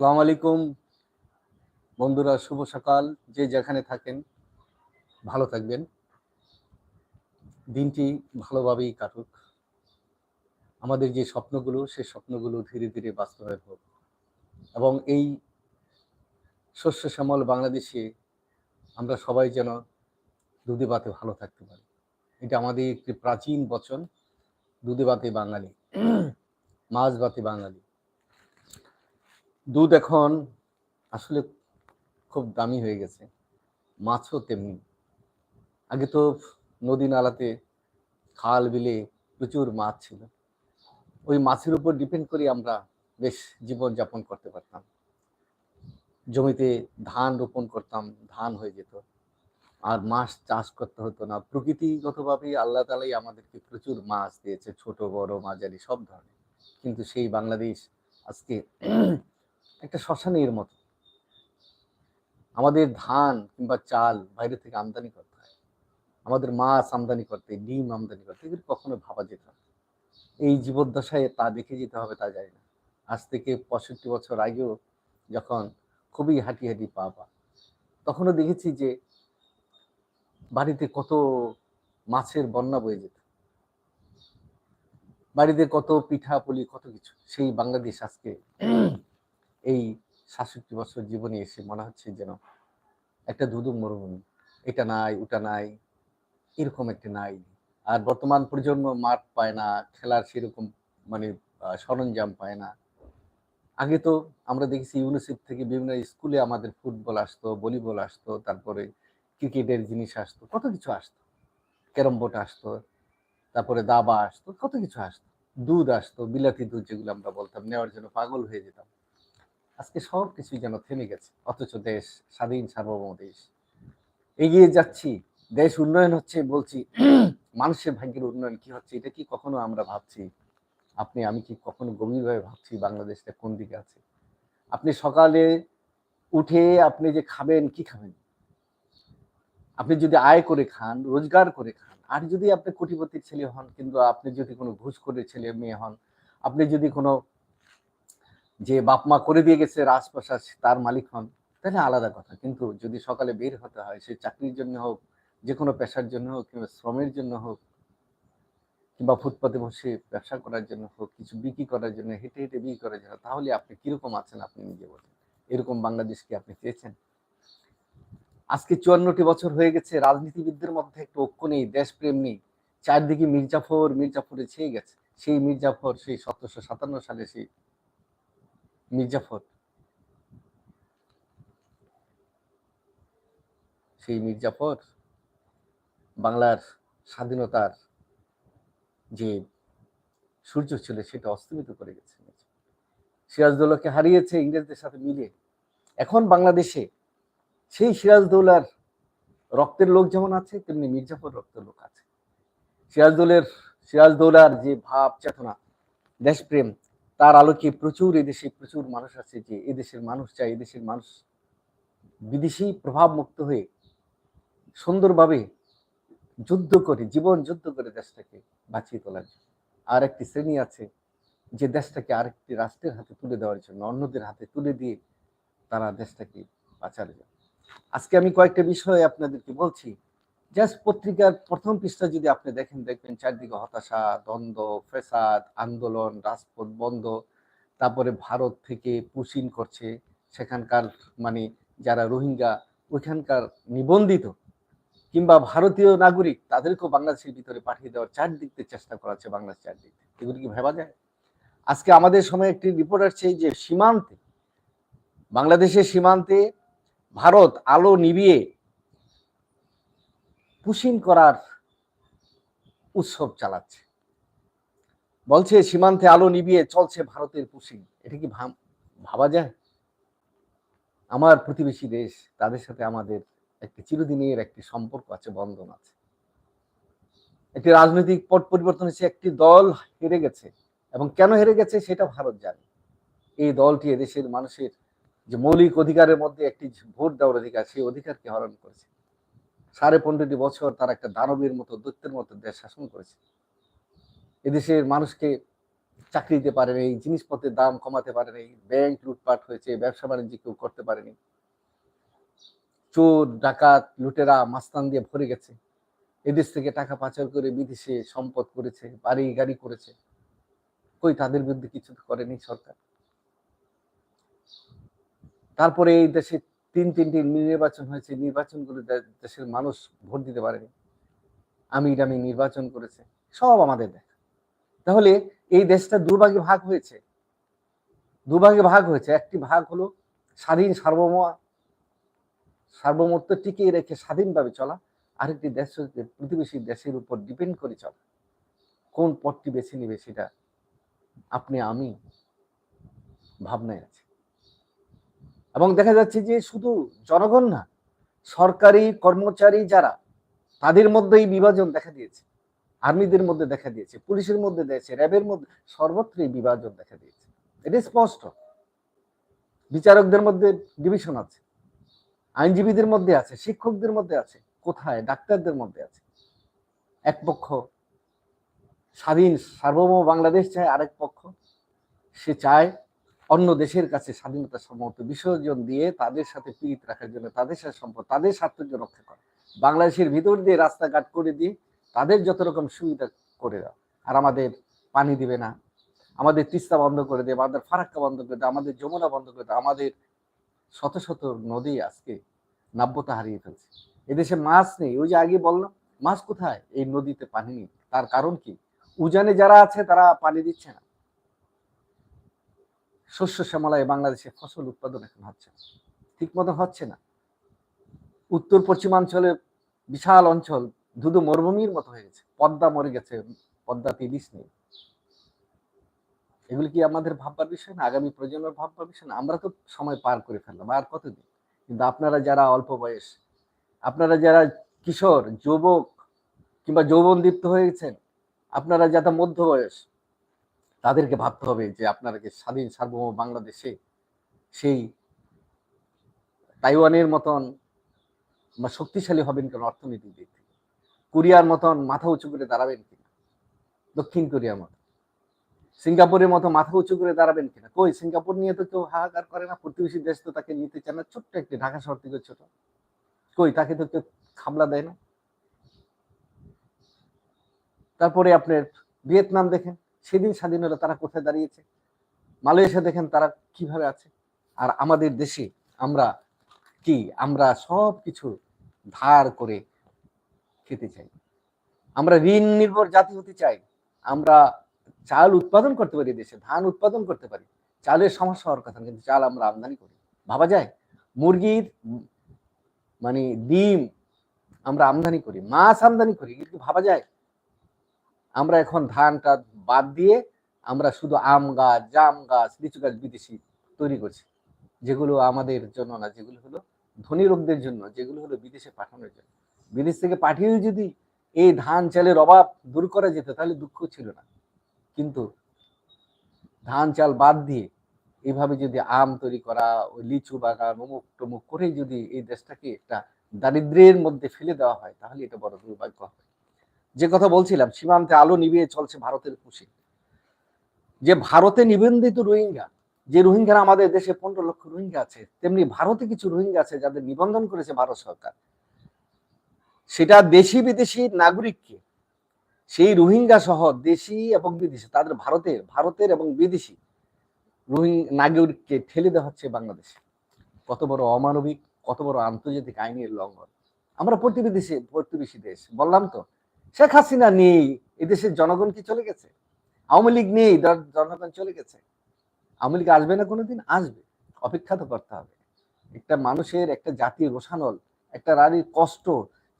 আসসালামু আলাইকুম। বন্ধুরা, শুভ সকাল। যে যেখানে থাকেন, ভালো থাকবেন। দিনটি ভালোভাবেই কাটুক। আমাদের যে স্বপ্নগুলো সেই স্বপ্নগুলো ধীরে ধীরে বাস্তবায়ন হোক। এবং এই শস্য শ্যামল বাংলাদেশে আমরা সবাই যেন দুধে ভাতে ভালো থাকতে পারি। এটা আমাদের একটি প্রাচীন বচন দুধে ভাতে বাঙালি মাছ বাতে বাঙালি। দুধ এখন আসলে খুব দামি হয়ে গেছে। মাছও তেমনি। আগে তো নদী নালাতে খাল, বিলে প্রচুর মাছ ছিল। ওই মাছের উপর ডিপেন্ড করে আমরা বেশ জীবন যাপন করতে পারতাম। জমিতে ধান রোপণ করতাম, ধান হয়ে যেত। আর মাছ চাষ করতে হতো না। প্রকৃতিগতভাবে আল্লাহ তালাই আমাদেরকে প্রচুর মাছ দিয়েছে, ছোট, বড়, মাঝারি, সব ধরনের। কিন্তু সেই বাংলাদেশ আজকে একটা শ্মশানের মতো। আমাদের ধান কিংবা চাল বাইরে থেকে আমদানি করতে হয়। আমাদের মাছ আমদানি করতে, ডিম আমদানি করতে, এগুলো কখনো ভাবা যেত এই জীবদ্দশায় তা দেখে যেতে হবে, তা যায় না। আজ থেকে পঁয়ষট্টি বছর আগেও যখন খুবই হাঁটি হাঁটি পা পা, তখনও দেখেছি যে বাড়িতে কত মাছের বন্যা বয়ে যেত। বাড়িতে কত পিঠা পুলি কত কিছু, সেই বাংলাদেশ আজকে এই সাতষট্টি বছর জীবনে এসে মনে হচ্ছে যেন একটা দুদু মরুভূমি। এটা নাই, ওটা নাই, এরকম একটা নাই। আর বর্তমান প্রজন্ম মাঠ পায় না, খেলার সেরকম মানে সরঞ্জাম পায় না। আগে তো আমরা দেখেছি ইউনিসেফ থেকে বিভিন্ন স্কুলে আমাদের ফুটবল আসতো, ভলিবল আসতো, তারপরে ক্রিকেটের জিনিস আসতো, কত কিছু আসতো। ক্যারম বোর্ড আসতো, তারপরে দাবা আসতো, কত কিছু আসতো। দুধ আসতো, বিলাতি দুধ যেগুলো আমরা বলতাম, নেওয়ার জন্য পাগল হয়ে যেতাম। আজকে সব কিছুই যেন থেমে গেছে, অথচ দেশ, স্বাধীন সার্বভৌম দেশ এগিয়ে যাচ্ছি, দেশ উন্নয়ন হচ্ছে বলছি, মানুষের ভাগ্যের উন্নয়ন কি হচ্ছে, এটা কি কখনো আমরা ভাবছি? আপনি, আমি কি কখনো গভীরভাবে ভাবছি বাংলাদেশটা কোন দিকে আছে? আপনি সকালে উঠে আপনি যে খাবেন, কি খাবেন? আপনি যদি আয় করে খান, রোজগার করে খান, আর যদি আপনি কোটিপতির ছেলে হন, কিন্তু আপনি যদি কোনো ঘুষ করে ছেলে মেয়ে হন, আপনি যদি কোনো যে বাপ মা করে দিয়ে গেছে, রাজপ্রাসাদ, তার মালিক হন, তাহলে আলাদা কথা। কিন্তু যদি সকালে বের হতে হয়, সে চাকরির জন্য হোক, যে কোনো পেশার জন্য হোক, কিংবা শ্রমের জন্য হোক, কিংবা ফুটপাতে বসে ব্যবসা করার জন্য হোক, কিছু বিক্রি করার জন্য, হেঁটে হেঁটে বিক্রি করার জন্য, তাহলে আপনি কীরকম আছেন আপনি নিজে বলেন। এরকম বাংলাদেশ কি আপনি চেয়েছেন? আজকে চুয়ান্নটি বছর হয়ে গেছে, রাজনীতিবিদদের মধ্যে একটু ঐক্য নেই, দেশপ্রেম নেই। চারদিকে মির্জাফর, মির্জাফরে ছেয়ে গেছে। সেই মির্জাফর, সেই সতেরোশো সাতান্ন সালে সেই মির্জাফর। সেই মির্জাফর বাংলার স্বাধীনতার যে সূর্য ছিল সেটা অস্তমিত করে গেছে। সিরাজদৌল্লাকে হারিয়েছে ইংরেজদের সাথে মিলে। এখন বাংলাদেশে সেই সিরাজদৌলার রক্তের লোক যেমন আছে, তেমনি মির্জাফর রক্তের লোক আছে। সিরাজদৌলের, সিরাজদৌলার যে ভাব চেতনা দেশপ্রেম তার আলোকে প্রচুর এদেশে প্রচুর মানুষ আছে যে এদেশের মানুষ চাই এদেশের মানুষ বিদেশি প্রভাব মুক্ত হয়ে সুন্দরভাবে যুদ্ধ করে, জীবন যুদ্ধ করে দেশটাকে বাঁচিয়ে তোলার জন্য। আর একটি শ্রেণি আছে যে দেশটাকে আরেকটি রাষ্ট্রের হাতে তুলে দেওয়ার জন্য, অন্যদের হাতে তুলে দিয়ে তারা দেশটাকে বাঁচার জন্য। আজকে আমি কয়েকটা বিষয় আপনাদেরকে বলছি। জাস্ট পত্রিকার প্রথম পৃষ্ঠা যদি আপনি দেখেন, দেখবেন চারদিকে হতাশা, দ্বন্দ্ব ফেসাদ আন্দোলন, রাজপথ বন্ধ, তারপরে ভারত থেকে পুশিন করছে। সেখানকার মানে যারা রোহিঙ্গা, ওইখানকার নিবন্ধিত কিংবা ভারতীয় নাগরিক, তাদেরকেও বাংলাদেশের ভিতরে পাঠিয়ে দেওয়ার চারদিক থেকে চেষ্টা করা হচ্ছে বাংলাদেশ চারদিক। এগুলো কি ভাবা যায়? আজকে আমাদের সময় একটি রিপোর্ট আসছে যে সীমান্তে। বাংলাদেশের সীমান্তে ভারত আলো নিভিয়ে পুশিন করার উৎসব চালাচ্ছে। বলছে, সীমান্তে আলো নিভিয়ে চলছে ভারতের পুশিন। এটা কি ভাবা যায়? আমার প্রতিবেশী দেশ, তাদের সাথে আমাদের একটি চিরদিনের একটি সম্পর্ক আছে, বন্ধন আছে। একটি রাজনৈতিক পট পরিবর্তন হয়েছে একটি দল হেরে গেছে। এবং কেন হেরে গেছে সেটা ভারত জানে। এই দলটি এদেশের মানুষের যে মৌলিক অধিকারের মধ্যে একটি ভোট দেওয়ার অধিকার, সেই অধিকারকে হরণ করেছে। সাড়ে পনেরোটি বছর তারা একটা দানবের মতো, দৈত্যের মতো দেশ শাসন করেছে। এদেশের মানুষকে চাকরি দিতে পারে নাই, জিনিসপত্রের দাম কমাতে পারে নাই, ব্যাংক লুটপাট হয়েছে, ব্যবসা বাণিজ্য কেউ করতে পারেনি চোর, ডাকাত, লুটেরা মাস্তান দিয়ে ভরে গেছে। এদেশ থেকে টাকা পাচার করে বিদেশে সম্পদ করেছে, বাড়ি গাড়ি করেছে। কই তাদের বিরুদ্ধে কিছু করেনি সরকার। তারপরে এই দেশে তিন, তিনটি নির্বাচন হয়েছে নির্বাচনগুলো দেশের মানুষ ভোট দিতে পারেনি। আমির আমি নির্বাচন করেছে, সব আমাদের দেখা। তাহলে এই দেশটা দুর্ভাগে ভাগ হয়েছে। দুভাগে ভাগ হয়েছে, একটি ভাগ হলো স্বাধীন সার্বভৌম সার্বভৌমত্ব টিকিয়ে রেখে স্বাধীনভাবে চলা, আরেকটি দেশ প্রতিবেশী দেশের উপর ডিপেন্ড করে চলা। কোন পথটি বেছে নিবে সেটা আপনি, আমি ভাবনায় আছে। এবং দেখা যাচ্ছে যে শুধু জনগণ না, সরকারি কর্মচারী যারা, তাদের মধ্যেই বিভাজন দেখা দিয়েছে। আর্মিদের মধ্যে দেখা দিয়েছে, পুলিশের মধ্যে দিয়েছে, র্যাবের মধ্যে, সর্বত্রই বিভাজন দেখা দিয়েছে। এটা স্পষ্ট। বিচারকদের মধ্যে ডিভিশন আছে, আইনজীবীদের মধ্যে আছে, শিক্ষকদের মধ্যে আছে, কোথায়? ডাক্তারদের মধ্যে আছে। এক পক্ষ স্বাধীন সার্বভৌম বাংলাদেশ চায়, আরেক পক্ষ সে চায় অন্য দেশের কাছে স্বাধীনতা সম্মত বিসর্জন দিয়ে তাদের সাথে পীড়িত রাখার জন্য, তাদের সাথে সম্পদ তাদের স্বার্থের জন্য রক্ষা করা। বাংলাদেশের ভিতর দিয়ে রাস্তাঘাট করে দিয়ে তাদের যত রকম সুবিধা করে দাও। আর আমাদের পানি দিবে না, আমাদের তিস্তা বন্ধ করে দেবে আমাদের ফারাক্কা বন্ধ করে দেয় আমাদের যমুনা বন্ধ করে দেয় আমাদের শত শত নদী আজকে নাব্যতা হারিয়ে ফেলছে। এদেশে মাছ নেই। ওই যে আগে বললাম মাছ কোথায়? এই নদীতে পানি নেই। তার কারণ কি? উজানে যারা আছে তারা পানি দিচ্ছে না। শস্য শ্যামলায় বাংলাদেশে ফসল উৎপাদন এখন হচ্ছে না। ঠিক মতো হচ্ছে না। উত্তর পশ্চিমাঞ্চলে বিশাল অঞ্চল ধুধু মরুভূমির মতো হয়ে গেছে। পদ্মা মরে গেছে পদ্মাতে ইলিশ নেই। এগুলি কি আমাদের ভাববার বিষয় না? আগামী প্রজন্মের ভাববার বিষয় না? আমরা তো সময় পার করে ফেললাম, আর কতদিন? কিন্তু আপনারা যারা অল্প বয়স, আপনারা যারা কিশোর, যুবক কিংবা যৌবন দীপ্ত হয়েছেন আপনারা যারা মধ্য বয়স তাদেরকে ভাবতে হবে যে আপনারা কি স্বাধীন সার্বভৌম বাংলাদেশে সেই তাইওয়ানের মতন বা শক্তিশালী হবেন কেন অর্থনৈতিক দিক থেকে। কোরিয়ার মতন মাথা উঁচু করে দাঁড়াবেন কিনা? দক্ষিণ কোরিয়ার মতো সিঙ্গাপুরের মতো মাথা উঁচু করে দাঁড়াবেন কিনা? কই, সিঙ্গাপুর নিয়ে তো কেউ হাহাকার করে না? প্রতিবেশী দেশ তো তাকে নিতে চায় না। ছোট্ট একটি ঢাকা শহর থেকে ছোট। কই, তাকে তো কেউ খাবলা দেয় না? তারপরে আপনার ভিয়েতনাম দেখেন। সেদিন স্বাধীন হলো তারা কোথায় দাঁড়িয়েছে? মালয়েশিয়া দেখেন তারা কীভাবে আছে? আর আমাদের দেশে আমরা কি? আমরা সব কিছু ধার করে খেতে চাই। আমরা ঋণ নির্ভর জাতি হতে চাই। আমরা চাল উৎপাদন করতে পারি দেশে, ধান উৎপাদন করতে পারি। চালের সমস্যা হওয়ার কথা কিন্তু চাল আমরা আমদানি করি। ভাবা যায়? মুরগির মানে ডিম আমরা আমদানি করি, মাছ আমদানি করি, কিন্তু ভাবা যায় আমরা এখন ধানটা বাদ দিয়ে আমরা শুধু আম গাছ, জাম গাছ, লিচু গাছ, বিদেশি তৈরি করছি। যেগুলো আমাদের জন্য না, যেগুলো হলো ধনী লোকদের জন্য, যেগুলো হলো বিদেশে পাঠানোর জন্য। বিদেশ থেকে পাঠিয়েও যদি এই ধান চালের অভাব দূর করা যেত, তাহলে দুঃখ ছিল না। কিন্তু ধান চাল বাদ দিয়ে এইভাবে যদি আম তৈরি করা, ওই লিচু বাগান, অমুক টমুক করে যদি এই দেশটাকে একটা দারিদ্র্যের মধ্যে ফেলে দেওয়া হয়, তাহলে এটা বড় দুর্ভাগ্য হবে। যে কথা বলছিলাম, সীমান্তে আলো নিভিয়ে চলছে ভারতের খুশি যে ভারতে নিবন্ধিত রোহিঙ্গা, যে রোহিঙ্গারা আমাদের দেশে পনেরো লক্ষ রোহিঙ্গা আছে, তেমনি ভারতে কিছু রোহিঙ্গা আছে যাদের নিবন্ধন করেছে ভারত সরকার। সেটা দেশি বিদেশি নাগরিককে, সেই রোহিঙ্গা সহ দেশি এবং বিদেশি, তাদের ভারতের ভারতের এবং বিদেশি রোহিঙ্গা নাগরিককে ঠেলে দেওয়া হচ্ছে বাংলাদেশে। কত বড় অমানবিক, কত বড় আন্তর্জাতিক আইনের লঙ্ঘন। আমরা প্রতিবেশী প্রতিবেশী দেশ, বললাম তো শেখ হাসিনা নেই এদেশের জনগণ কি চলে গেছে? আওয়ামী লীগ নেই জনগণ চলে গেছে। আওয়ামী লীগ আসবে না কোনোদিন? আসবে। অপেক্ষা তো করতে হবে। একটা মানুষের, একটা জাতির রোষানল, একটা রানীর কষ্ট,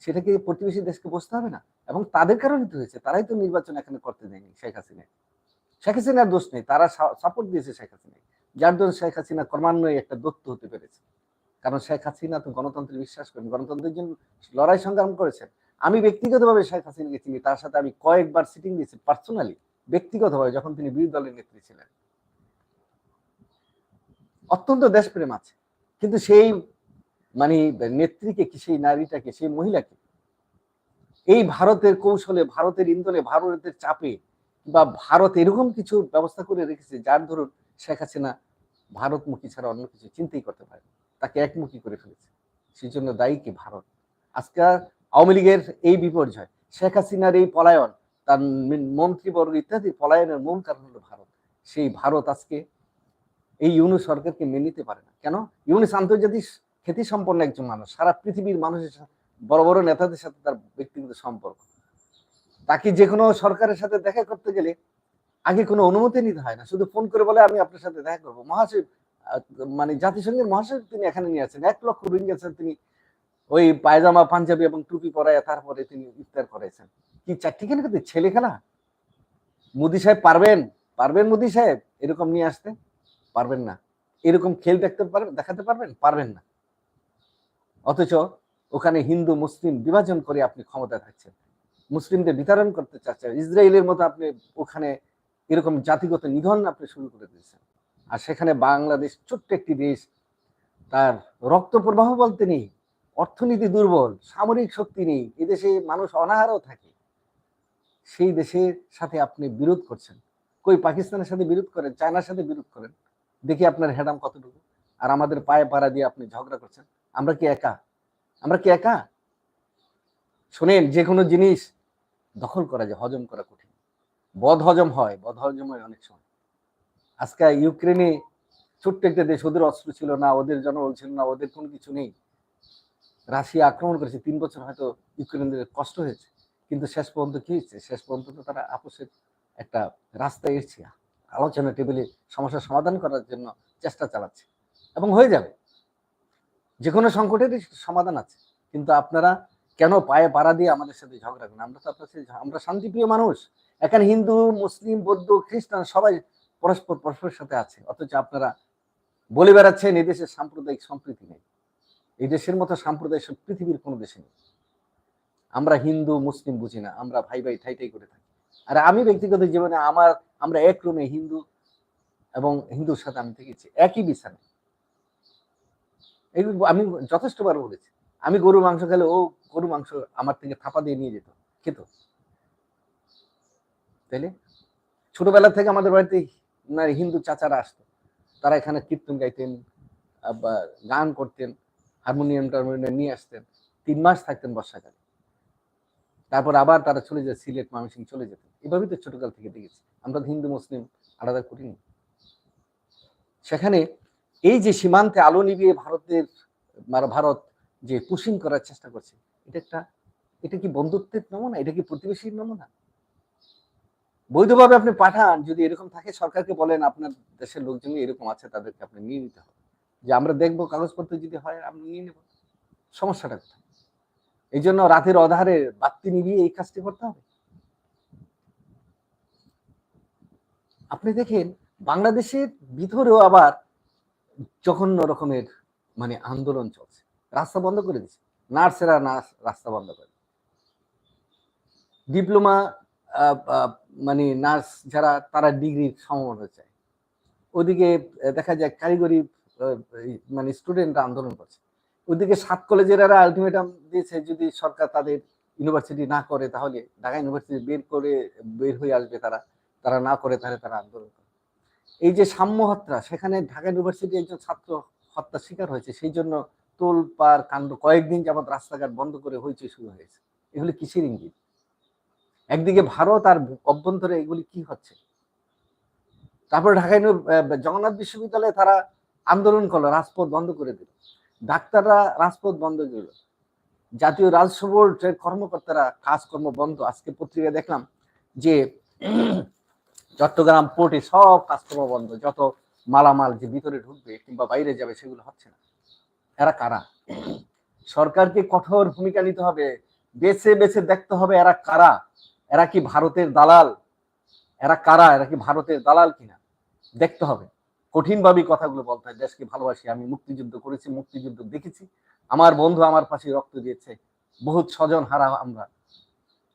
সেটাকে প্রতিবেশী দেশকে বসতে হবে না। এবং তাদের কারণে তো হয়েছে, তারাই তো নির্বাচন এখানে করতে দেয়নি শেখ হাসিনা। শেখ হাসিনার দোষ নেই, তারা সাপোর্ট দিয়েছে শেখ হাসিনা। যার জন্য শেখ হাসিনা ক্রমান্বয়ে একটা দত্ত হতে পেরেছে। কারণ শেখ হাসিনা তো গণতন্ত্রে বিশ্বাস করেন, গণতন্ত্রের জন্য লড়াই সংগ্রাম করেছেন। আমি ব্যক্তিগতভাবে শেখ হাসিনাকে চিনি, তার সাথে আমি কয়েকবার সিটিং দিয়েছি পার্সোনালি ব্যক্তিগতভাবে যখন তিনি বিরোধী দলের নেত্রী ছিলেন। অত্যন্ত দেশপ্রেম আছে, কিন্তু সেই মানে নেত্রীকে কি, সেই নারীটাকে, সেই মহিলাকে, এই ভারতের কৌশলে, ভারতের ইন্ধনে, ভারতের চাপে বা ভারত এরকম কিছু ব্যবস্থা করে রেখেছে, যার ধরুন শেখ হাসিনা ভারতমুখী ছাড়া অন্য কিছু চিন্তাই করতে পারে তাকে একমুখী করে ফেলেছে। সেই জন্য দায়ী কি ভারত? আজকে আওয়ামী লীগের এই বিপর্যয়, শেখ হাসিনার এই পলায়ন, তার মন্ত্রীবর্গ ইত্যাদি পলায়নের মূল কারণ হলো ভারত। সেই ভারত আজকে এই ইউনুস সরকারকে মেনে নিতে পারে না। কেন? ইউনুস আন্তর্জাতিক খ্যাতি সম্পন্ন একজন মানুষ। সারা পৃথিবীর মানুষের সাথে, বড় বড় নেতাদের সাথে তার ব্যক্তিগত সম্পর্ক। তাকে যে কোনো সরকারের সাথে দেখা করতে গেলে আগে কোনো অনুমতি নিতে হয় না। শুধু ফোন করে বলে, আমি আপনার সাথে দেখা করব। মহাসচিব মানে জাতিসংঘের মহাসচিব তিনি এখানে নিয়ে আসেন এক লক্ষ রোহিঙ্গা তিনি ওই পায়জামা, পাঞ্জাবি এবং টুপি পরায় তারপরে তিনি ইফতার করেছেন কি চারটিখানে কিন্তু ছেলে খেলা? মোদি সাহেব পারবেন? পারবেন মোদি সাহেব? এরকম নিয়ে আসতে? পারবেন না। এরকম খেল দেখতে পারবেন দেখাতে পারবেন? পারবেন না। অথচ ওখানে হিন্দু, মুসলিম বিভাজন করে আপনি ক্ষমতা থাকছেন। মুসলিমদের বিতরণ করতে চাচ্ছেন। ইসরায়েলের মতো আপনি ওখানে এরকম জাতিগত নিধন আপনি শুরু করে দিয়েছেন। আর সেখানে বাংলাদেশ ছোট্ট একটি দেশ। তার রক্ত প্রবাহ বলতে নেই। অর্থনীতি দুর্বল, সামরিক শক্তি নেই এদেশে মানুষ অনাহারও থাকে। সেই দেশের সাথে আপনি বিরোধ করছেন। কই পাকিস্তানের সাথে বিরোধ করেন, চায়নার সাথে বিরোধ করেন? দেখি আপনার হেডাম কতটুকু। আর আমাদের পায়ে পাড়া দিয়ে আপনি ঝগড়া করছেন। আমরা কি একা? আমরা কি একা? শোনেন যে কোনো জিনিস দখল করা যায়, হজম করা কঠিন। বদ হজম হয়, বদ হজম হয় অনেক সময়। আজকে ইউক্রেনে ছোট্ট একটা দেশ, ওদের অস্ত্র ছিল না, ওদের জনবল ছিল না, ওদের কোনো কিছু নেই। রাশিয়া আক্রমণ করেছে, তিন বছর হয়তো ইউক্রেনদের কষ্ট হয়েছে, কিন্তু শেষ পর্যন্ত কি হয়েছে? শেষ পর্যন্ত তো তারা আপোষের একটা রাস্তায় এসছে আলোচনা টেবিলে সমস্যার সমাধান করার জন্য চেষ্টা চালাচ্ছে এবং হয়ে যাবে। যে কোনো সংকটেরই সমাধান আছে, কিন্তু আপনারা কেন পায়ে পাড়া দিয়ে আমাদের সাথে ঝগড়া করেন? আমরা তো আপনার আমরা শান্তিপ্রিয় মানুষ। এখানে হিন্দু, মুসলিম, বৌদ্ধ, খ্রিস্টান সবাই পরস্পর, পরস্পরের সাথে আছে, অথচ আপনারা বলে বেড়াচ্ছেন এই দেশের সাম্প্রদায়িক সম্প্রীতি নেই এই দেশের মতো সাম্প্রদায়িক পৃথিবীর কোনো দেশে নেই। আমরা হিন্দু, মুসলিম বুঝি না, আমরা ভাই ভাই ঠাই ঠাই করে থাকি। আর আমি ব্যক্তিগত জীবনে আমার, আমরা এক রুমে হিন্দু এবং হিন্দুর সাথে আমি থেকেছি, একই বিছানায়। এই আমি যথেষ্টবার বলেছি, আমি গরু মাংস খেলে ও গরু মাংস আমার থেকে থাপা দিয়ে নিয়ে যেত, খেত। তাইলে? ছোটবেলা থেকে আমাদের বাড়িতে হিন্দু চাচারা আসতো, তারা এখানে কীর্তন গাইতেন বা গান করতেন। হারমোনিয়াম টারমোনিয়াম নিয়ে আসতেন। তিন মাস থাকতেন বর্ষাকালে। তারপর আবার তারা চলে যায়, সিলেট ময়মনসিং চলে যেতেন। এভাবেই তো ছোটকাল থেকে দেখেছি। আমরা হিন্দু, মুসলিম, আলাদা করিনি। সেখানে এই যে সীমান্তে আলো নিভিয়ে ভারতের মানে ভারত যে পুশিং করার চেষ্টা করছে, এটা একটা, এটা কি বন্ধুত্বের নমুনা? এটা কি প্রতিবেশীর নমুনা? বৈধভাবে আপনি পাঠান, যদি এরকম থাকে, সরকারকে বলেন, আপনার দেশের লোকজন এরকম আছে, তাদেরকে আপনি নিয়ে নিতে হবে। যে আমরা দেখব কাগজপত্র যদি হয়, আমরা নিয়ে নেব। সমস্যাটা কোথায়? এই জন্য রাতের অধারে বাতি নিভিয়ে এই কাজটি করতে হবে। আপনি দেখেন, বাংলাদেশের ভিতরেও আবার জঘন্য রকমের মানে আন্দোলন চলছে। রাস্তা বন্ধ করে দিচ্ছে নার্সেরা নার্স রাস্তা বন্ধ করে ডিপ্লোমা মানে নার্স যারা, তারা ডিগ্রির সমমনা চায়। ওদিকে দেখা যায় কারিগরি মানে স্টুডেন্টরা আন্দোলন করছে। ওদিকে সাত কলেজের আলটিমেটাম দিয়েছে, যদি সরকার তাদের ইউনিভার্সিটি না করে, তাহলে ঢাকা ইউনিভার্সিটি বের করে, বের হয়ে আসবে তারা। তারা না করে, তাহলে তারা আন্দোলন করে এই যে সাম্য হত্যা সেখানে ঢাকা ইউনিভার্সিটি একজন ছাত্র হত্যার শিকার হয়েছে। সেই জন্য তোল পার কাণ্ড কয়েকদিন যাবত রাস্তাঘাট বন্ধ করে হয়েছে শুরু হয়েছে। এগুলি কিসের ইঙ্গিত? একদিকে ভারত আর অভ্যন্তরে এগুলি কি হচ্ছে? তারপরে ঢাকা জগন্নাথ বিশ্ববিদ্যালয়ে তারা আন্দোলন করল, রাজপথ বন্ধ করে দিল। ডাক্তাররা রাজপথ বন্ধ দিল জাতীয় রাজস্ব কর্মকর্তারা কাজকর্ম বন্ধ। আজকে পত্রিকায় দেখলাম যে চট্টগ্রাম পোর্টে সব কাজকর্ম বন্ধ। যত মালামাল যে ভিতরে ঢুকবে কিংবা বাইরে যাবে সেগুলো হচ্ছে না। এরা কারা? সরকারকে কঠোর ভূমিকা নিতে হবে। বেছে বেছে দেখতে হবে এরা কারা। এরা কি ভারতের দালাল? এরা কারা? এরা কি ভারতের দালাল কিনা? দেখতে হবে। কঠিনভাবে কথাগুলো বলতে হয়। দেশকে ভালোবাসি, আমি মুক্তিযুদ্ধ করেছি, মুক্তিযুদ্ধ দেখেছি। আমার বন্ধু আমার পাশে রক্ত দিয়েছে। বহুত স্বজন হারা আমরা।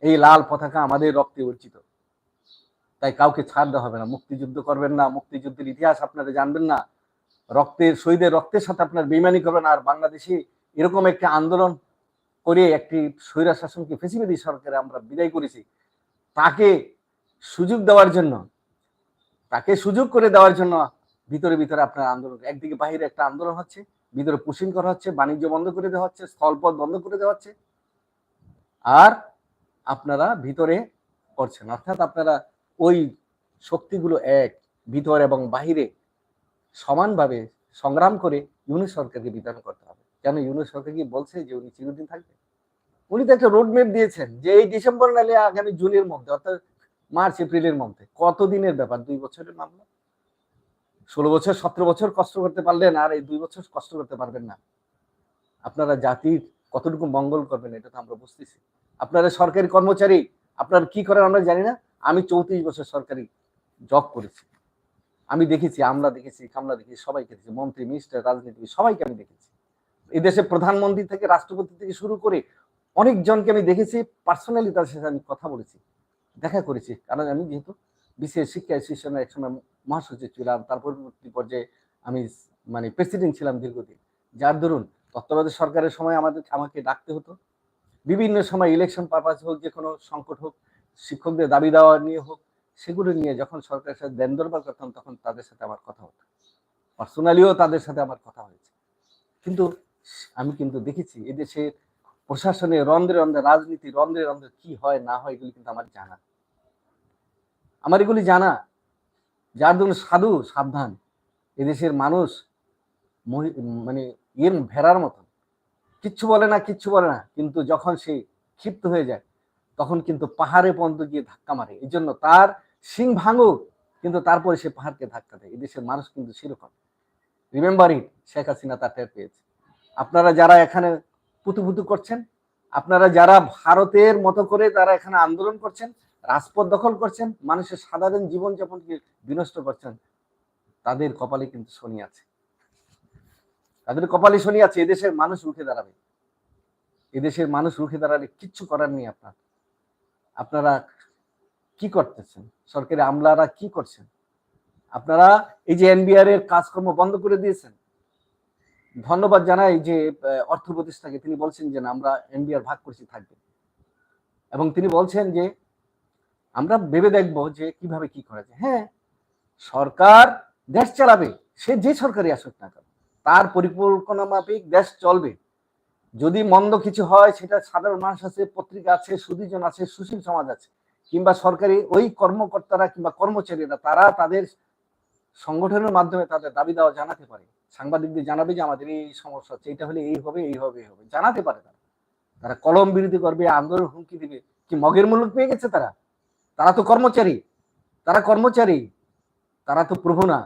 এই লাল পতাকা আমাদের রক্তে অর্জিত তাই কাউকে ছাড় দেওয়া হবে না। মুক্তিযুদ্ধ করবেন না। মুক্তিযুদ্ধের ইতিহাস আপনারা জানবেন না। রক্তের, শহীদের রক্তের সাথে আপনার বেইমানি করবেন আর বাংলাদেশে এরকম একটি আন্দোলন করে একটি স্বৈরা শাসনকে ফেসিবাদী সরকারে আমরা বিদায় করেছি। তাকে সুযোগ দেওয়ার জন্য, তাকে সুযোগ করে দেওয়ার জন্য ভিতরে ভিতরে আপনার আন্দোলন, একদিকে বাহিরে একটা আন্দোলন হচ্ছে, ভিতরে পুশিং করা হচ্ছে, বাণিজ্য বন্ধ করে দেওয়া হচ্ছে, স্থলপথ বন্ধ করে দেওয়া হচ্ছে, আর আপনারা ভিতরে করছেন। অর্থাৎ আপনারা ওই শক্তিগুলো এক, ভিতর এবং বাহিরে সমানভাবে সংগ্রাম করে ইউনিট সরকারকে বিতরণ করতে হবে। কেন ইউনিট সরকার কি বলছে যে উনি চিরদিন থাকবে? উনি তো একটা রোড ম্যাপ দিয়েছেন যে এই ডিসেম্বর নালে আগামী জুনের মধ্যে, অর্থাৎ মার্চ, এপ্রিলের মধ্যে। কতদিনের ব্যাপার? দুই বছরের মামলা? ষোলো বছর, সতেরো বছর কষ্ট করতে পারলেন আর এই দুই বছর কষ্ট করতে পারবেন না। আপনারা জাতির কতটুকু মঙ্গল করবেন এটা তো আমরা বুঝতেছি। আপনারা সরকারি কর্মচারী, আপনারা কি করেন আমরা জানি না। আমি চৌত্রিশ বছর সরকারি জব করেছি। আমি দেখেছি, আমরা দেখেছি, কামলা দেখেছি, সবাইকে দেখেছি, মন্ত্রী মিনিস্টার রাজনীতিবিদ, সবাইকে আমি দেখেছি। এই দেশে প্রধানমন্ত্রী থেকে, রাষ্ট্রপতি থেকে শুরু করে অনেকজনকে আমি দেখেছি পার্সোনালি তাদের সাথে আমি কথা বলেছি, দেখা করেছি। কারণ আমি যেহেতু বিশেষ শিক্ষা অ্যাসোসিয়েশনের একসময় মহাসচিব ছিলাম তার পরবর্তী পর্যায়ে আমি মানে প্রেসিডেন্ট ছিলাম দীর্ঘদিন। যার দরুন তত্ত্বাবধায়ক সরকারের সময় আমাদের আমাকে ডাকতে হতো। বিভিন্ন সময় ইলেকশন পারপাস হোক, যে কোনো সংকট হোক, শিক্ষকদের দাবি দেওয়া নিয়ে হোক, সেগুলো নিয়ে যখন সরকারের সাথে দেন দরবার করতাম, তখন তাদের সাথে আমার কথা হতো। পার্সোনালিও তাদের সাথে আমার কথা হয়েছে। কিন্তু আমি কিন্তু দেখেছি এদেশের প্রশাসনে রন্ধ্রে রন্ধ্রে রাজনীতি, রন্ধ্রে রন্ধ্রে কি হয়, না হয়, এগুলি কিন্তু আমার জানা। আমার এগুলি জানা। যার জন্য সাধু, সাবধান। এদেশের মানুষ মানে ইয়ের ভেড়ার মতন। কিচ্ছু বলে না, কিচ্ছু বলে না। কিন্তু যখন সে ক্ষিপ্ত হয়ে যায়, তখন কিন্তু পাহাড়ে পর্যন্ত গিয়ে ধাক্কা মারে। এই জন্য তার সিং ভাঙুক, কিন্তু তারপরে সে পাহাড়কে ধাক্কা দেয়। এদেশের মানুষ কিন্তু সেরকম। রিমেম্বার ইট শেখ হাসিনা তার টের পেয়েছে। আপনারা যারা এখানে পুতুপুতু করছেন, আপনারা যারা ভারতের মতো করে তারা এখানে আন্দোলন করছেন রাজপথ দখল করছেন, মানুষের সাধারণ জীবনযাপনকে বিনষ্ট করছেন, তাদের কপালে কিন্তু শনি আছে। তাদের কপালে শনি আছে, এদেশের মানুষ রুখে দাঁড়াবে। এদেশের মানুষ রুখে দাঁড়ালে কিচ্ছু করার নেই আপনার। আপনারা কি করতেছেন? সরকারি আমলারা কি করছেন? আপনারা এই যে এনবিআর এর কাজকর্ম বন্ধ করে দিয়েছেন। ধন্যবাদ জানাই যে অর্থ প্রতিষ্ঠাকে। তিনি বলছেন যে আমরা এনবিআর ভাগ করছি, থাকবে। এবং তিনি বলছেন যে আমরা ভেবে দেখব যে কীভাবে কি করা যায়। হ্যাঁ সরকার দেশ চালাবে, সে যে সরকারি আসুক না কেন, তার পরিকল্পনা মাফিক দেশ চলবে। যদি মন্দ কিছু হয়, সেটা সাধারণ মানুষ আছে, পত্রিকা আছে সুদীজন আছে, সুশীল সমাজ আছে, কিংবা সরকারি ওই কর্মকর্তারা কিংবা কর্মচারীরা, তারা তাদের সংগঠনের মাধ্যমে তাদের দাবি দেওয়া জানাতে পারে। সাংবাদিকদের জানাবে যে আমাদের এই সমস্যা হচ্ছে এটা হলে এই হবে এই হবে এই হবে। জানাতে পারে তারা। তারা কলম বিরোধী করবে, আন্দোলন হুমকি দিবে, কি মগের মূল্য পেয়ে গেছে তারা? তারা তো কর্মচারী, তারা কর্মচারী, তারা তো প্রভু না,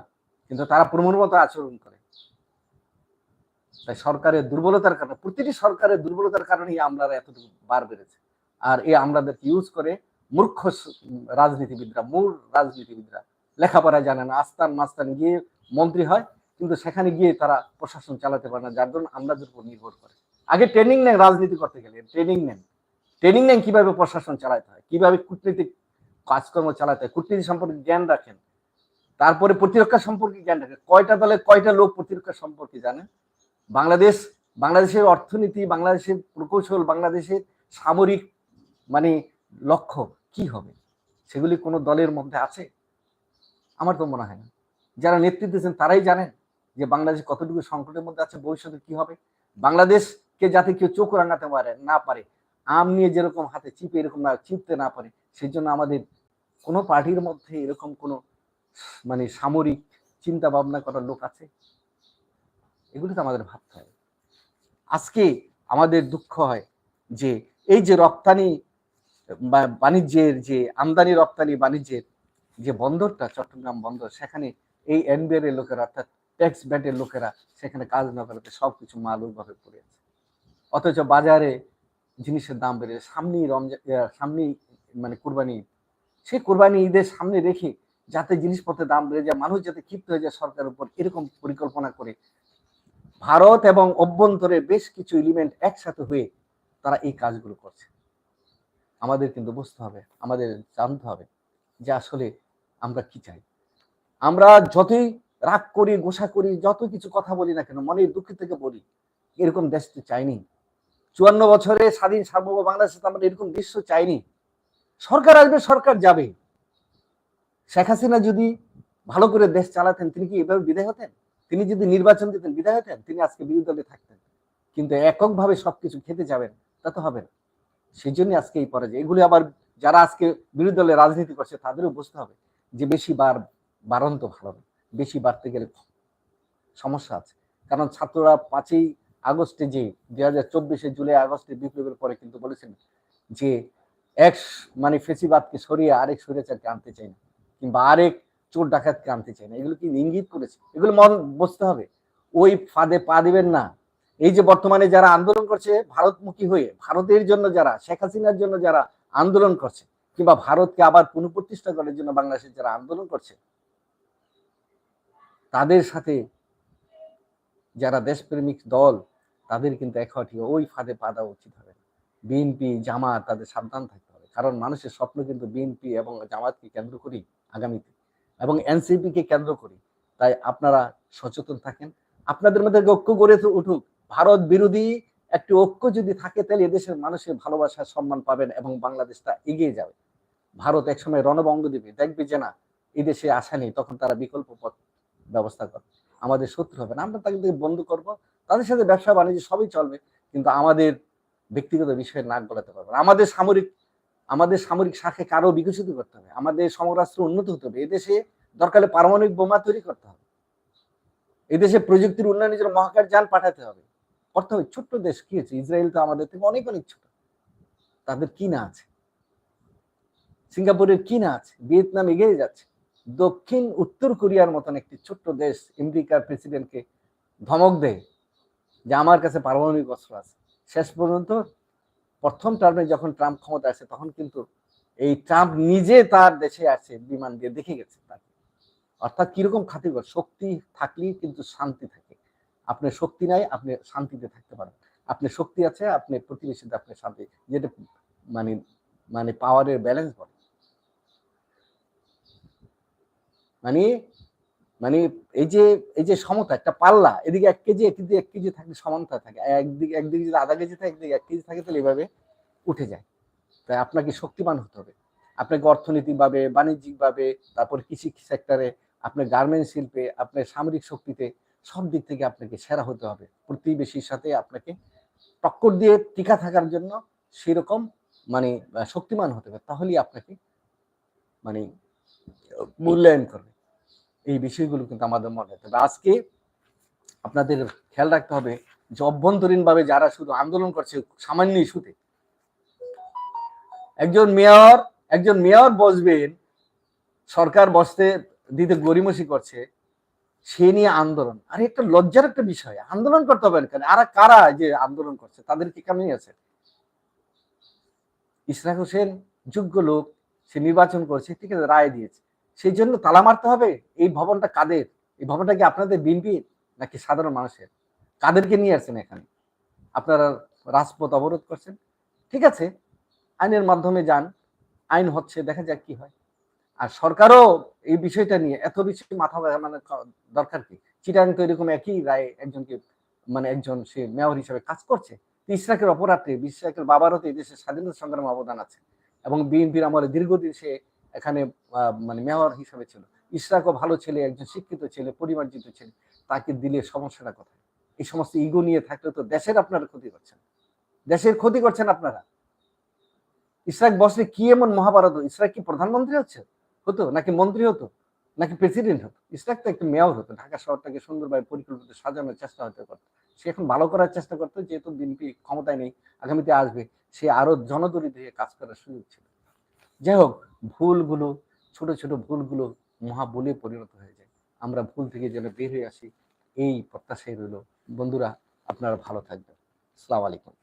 কিন্তু তারা প্রভুর মতো আচরণ করে। তাই সরকারের দুর্বলতার কারণে, প্রতিটি সরকারের দুর্বলতার কারণেই আমলারা এতটুকু বার বেড়েছে। আর এই আমলাদেরকে ইউজ করে মূর্খ রাজনীতিবিদরা, মূল রাজনীতিবিদরা লেখাপড়া জানে না, আস্তান মাস্তান গিয়ে মন্ত্রী হয়, কিন্তু সেখানে গিয়ে তারা প্রশাসন চালাতে পারে না, যার জন্য আমলাদের উপর নির্ভর করে। আগে ট্রেনিং নেন, রাজনীতি করতে গেলে ট্রেনিং নেন। ট্রেনিং নেন কীভাবে প্রশাসন চালাতে হয়, কীভাবে কূটনীতিক কাজকর্ম চালাতে হয় কূটনীতি সম্পর্কে জ্ঞান রাখেন। তারপরে প্রতিরক্ষা সম্পর্কে জ্ঞান রাখেন। কয়টা দলে কয়টা লোক প্রতিরক্ষা সম্পর্কে জানেন? বাংলাদেশ, বাংলাদেশের অর্থনীতি, বাংলাদেশের প্রকৌশল বাংলাদেশের সামরিক মানে লক্ষ্য কি হবে? সেগুলি কোনো দলের মধ্যে আছে? আমার তো মনে হয় না। যারা নেতৃত্ব দিচ্ছেন তারাই জানেন যে বাংলাদেশ কতটুকু সংকটের মধ্যে আছে, ভবিষ্যতে কি হবে? বাংলাদেশকে যাতে কেউ চোখ রাঙাতে পারে, না পারে, আম নিয়ে যেরকম হাতে চিপে এরকম না চিপতে না পারে সেই জন্য আমাদের কোনো পার্টির মধ্যে এরকম কোনো মানে সামরিক চিন্তা ভাবনা করার লোক আছে এগুলি তো আমাদের ভাবতে হয় আজকে আমাদের দুঃখ হয় যে এই যে রপ্তানি বাণিজ্যের যে আমদানি রপ্তানি বাণিজ্যের যে বন্দরটা, চট্টগ্রাম বন্দর, সেখানে এই এনবিআর এর লোকেরা, অর্থাৎ ট্যাক্স ব্যাটের লোকেরা, সেখানে কাজ না করাতে সবকিছু মাল ওইভাবে পড়ে আছে অথচ বাজারে জিনিসের দাম বেড়ে, সামনেই রমজান সামনেই মানে কুরবানি। সেই কোরবানি ঈদের সামনে রেখে যাতে জিনিসপত্রের দাম বেড়ে যায়, মানুষ যাতে ক্ষিপ্ত হয়ে যায় সরকারের উপর, এরকম পরিকল্পনা করে ভারত এবং অভ্যন্তরে বেশ কিছু এলিমেন্ট একসাথে হয়ে তারা এই কাজগুলো করছে। আমাদের কিন্তু বুঝতে হবে, আমাদের জানতে হবে যে আসলে আমরা কি চাই। আমরা যতই রাগ করি, গোসা করি, যত কিছু কথা বলি না কেন, মনের দুঃখ থেকে বলি, এরকম দেশ তো চাইনি। চুয়ান্ন বছরে স্বাধীন সার্বভৌম বাংলাদেশে আমরা এরকম দৃশ্য চাইনি। সরকার আসবে, সরকার যাবে। শেখ হাসিনা যদি ভালো করে দেশ চালাতেন, তিনি কি এভাবে বিদায় হতেন? তিনি যদি নির্বাচন দিতেন, বিদায় হতেন? তিনি আজকে বিরোধী দলে থাকতেন। কিন্তু এককভাবে সবকিছু খেতে যাবেন, তা তো হবে না। সেই জন্য আজকে এই পরাজয়। এগুলি আবার যারা আজকে বিরোধী দলে রাজনীতি করছে, তাদেরও বুঝতে হবে যে বেশি বার বাড়ন তো ভালো না। বেশি বাড়তে গেলে সমস্যা আছে। কারণ ছাত্ররা পাঁচই আগস্টে যে দুই হাজার চব্বিশে জুলাই আগস্টে বিপ্লবের পরে কিন্তু বলেছেন যে এক মানে ফেসিবাদকে সরিয়ে আরেক স্বৈরাচারকে আনতে চাই না, কিংবা আরেক চোর ডাকাতকে আনতে চাই না। এগুলো কি ইঙ্গিত করেছে? এগুলো মন বুঝতে হবে। ওই ফাঁদে পা দিবেন না। এই যে বর্তমানে যারা আন্দোলন করছে, ভারতমুখী হয়ে, ভারতের জন্য যারা, শেখ হাসিনার জন্য যারা আন্দোলন করছে, কিংবা ভারতকে আবার পুনঃপ্রতিষ্ঠা করার জন্য বাংলাদেশের যারা আন্দোলন করছে, তাদের সাথে যারা দেশপ্রেমিক দল, তাদের কিন্তু একটি ওই ফাঁদে পা দেওয়া উচিত হবে বিএনপি, জামাত, তাদের সাবধান হবে। কারণ মানুষের স্বপ্ন কিন্তু বিএনপি এবং জামাতকে কেন্দ্র করি আগামীতে এবং এনসিপিকে কেন্দ্র করি। তাই আপনারা সচেতন থাকেন। আপনাদের মধ্যে ঐক্য গড়ে উঠুক, ভারত বিরোধী একটি ঐক্য যদি থাকে, তাহলে এদেশের মানুষের ভালোবাসা, সম্মান পাবেন এবং বাংলাদেশটা এগিয়ে যাবে। ভারত একসময় রণভঙ্গ দেবে। দেখবে যে না এদেশে আসা নেই, তখন তারা বিকল্প পথ ব্যবস্থা করবে। আমাদের শত্রু হবে না। আমরা তাদের বন্ধ করব, তাদের সাথে ব্যবসা বাণিজ্য সবই চলবে, কিন্তু আমাদের ব্যক্তিগত বিষয়ে নাক গলাতে পারবে আমাদের সামরিক আমাদের সামরিক শাখে কারও বিকশিত করতে হবে, আমাদের সমরাস্ত্র উন্নত হতে হবে, এদেশে দরকারে পারমাণবিক বোমা তৈরি করতে হবে, এদেশে প্রযুক্তির উন্নয়নের জন্য মহাকাশ যান পাঠাতে হবে। করতে হবে ছোট্ট দেশ কি আছে ইসরায়েল তো আমাদের থেকে অনেক অনেক ছোট, তাদের কি না আছে? সিঙ্গাপুরের কি না আছে? ভিয়েতনাম এগিয়ে যাচ্ছে। দক্ষিণ, উত্তর কোরিয়ার মতন একটি ছোট্ট দেশ আমেরিকার প্রেসিডেন্টকে ধমক দেয় যে আমার কাছে পারমাণবিক অস্ত্র আছে। শেষ পর্যন্ত প্রথম টার্মে যখন ট্রাম্প ক্ষমতা আছে তখন কিন্তু এই ট্রাম্প নিজে তার দেশে আছে বিমান দিয়ে দেখে গেছে অর্থাৎ কীরকম খাতির শক্তি থাকলেই কিন্তু শান্তি থাকে। আপনার শক্তি নাই, আপনি শান্তিতে থাকতে পারেন। আপনার শক্তি আছে, আপনি প্রতিবেশীতে আপনি শান্তি, যেটা মানে মানে পাওয়ারের ব্যালেন্স বলে। মানে মানে এই যে এই যে সমতা, একটা পাল্লা, এদিকে এক কেজি একদিকে এক কেজি থাকলে সমানতা থাকে। একদিকে একদিকে যদি আধা কেজি থাকে, একদিকে এক কেজি থাকে, তাহলে এভাবে উঠে যায়। তাই আপনাকে শক্তিমান হতে হবে। আপনাকে অর্থনৈতিকভাবে, বাণিজ্যিকভাবে, তারপর কৃষি সেক্টরে আপনার গার্মেন্টস শিল্পে, আপনার সামরিক শক্তিতে, সব দিক থেকে আপনাকে সেরা হতে হবে। প্রতিবেশীর সাথে আপনাকে টক্কর দিয়ে টিকা থাকার জন্য সেরকম মানে শক্তিমান হতে হবে। তাহলেই আপনাকে মানে মূল্যায়ন করবে। এই বিষয়গুলো কিন্তু আমাদের মনে হবে। আজকে আপনাদের খেয়াল রাখতে হবে যে অভ্যন্তরীণভাবে যারা শুধু আন্দোলন করছে সামান্য ইস্যুতে, একজন মেয়র একজন মেয়র বসবেন, সরকার বসতে দিতে গরিমসি করছে, সে নিয়ে আন্দোলন। আর একটা লজ্জার একটা বিষয়, আন্দোলন করতে হবে কেন? আর কারা যে আন্দোলন করছে, তাদের কি কেমনই আছে? ইসরাক হোসেন যোগ্য লোক, সে নির্বাচন করছে, ঠিক আছে, রায় দিয়েছে। সেই জন্য তালা মারতে হবে। এই ভবনটা কাদের? এই ভবনটা কি আপনাদের বিএনপি নাকি সাধারণ মানুষের? কাদেরকে নিয়ে আসছেন এখানে? আপনারা রাজপথ অবরোধ করছেন। ঠিক আছে, আইনের মাধ্যমে যান। আইন হচ্ছে, দেখা যাক কি হয়। আর সরকারও এই বিষয়টা নিয়ে এত বেশি মাথা মানে দরকার কি? চিটাং তো এরকম একই রায় একজনকে মানে একজন সে মেয়র হিসেবে কাজ করছে। ইসরাকের অপরাধে, ইসরাকের বাবারও তো এই দেশের স্বাধীনতা সংগ্রামে অবদান আছে। এবং বিএনপির আমলে দীর্ঘদিন সে এখানে মানে মেয়র হিসাবে ছিল। ইসরাকও ভালো ছেলে, একজন শিক্ষিত ছেলে, পরিমার্জিত ছেলে। তাকে দিলে সমস্যাটা কোথায়? এই সমস্ত ইগো নিয়ে থাকলে তো দেশের আপনারা ক্ষতি করছেন। দেশের ক্ষতি করছেন আপনারা। ইসরাক বসলে কি এমন মহাভারত? ইসরাক কি প্রধানমন্ত্রী হচ্ছে? হতো? নাকি মন্ত্রী হতো? নাকি প্রেসিডেন্ট হতো? ইসরাক তো একটা মেয়র হতো। ঢাকা শহরটাকে সুন্দরভাবে পরিকল্পিত সাজানোর চেষ্টা হতে করতো। সে এখন ভালো করার চেষ্টা করতো, যেহেতু বিএনপি ক্ষমতায় নেই, আগামীতে আসবে। সে আরও জনদরিদ্র কাজ করার সুযোগ ছিল। যাই হোক ভুলগুলো, ছোট ছোট ভুলগুলো মহাবলে পরিণত হয়ে যায়। আমরা ভুল থেকে যেন বের হয়ে আসি, এই প্রত্যাশাই রইল। বন্ধুরা, আপনারা ভালো থাকবেন। আসসালামু আলাইকুম।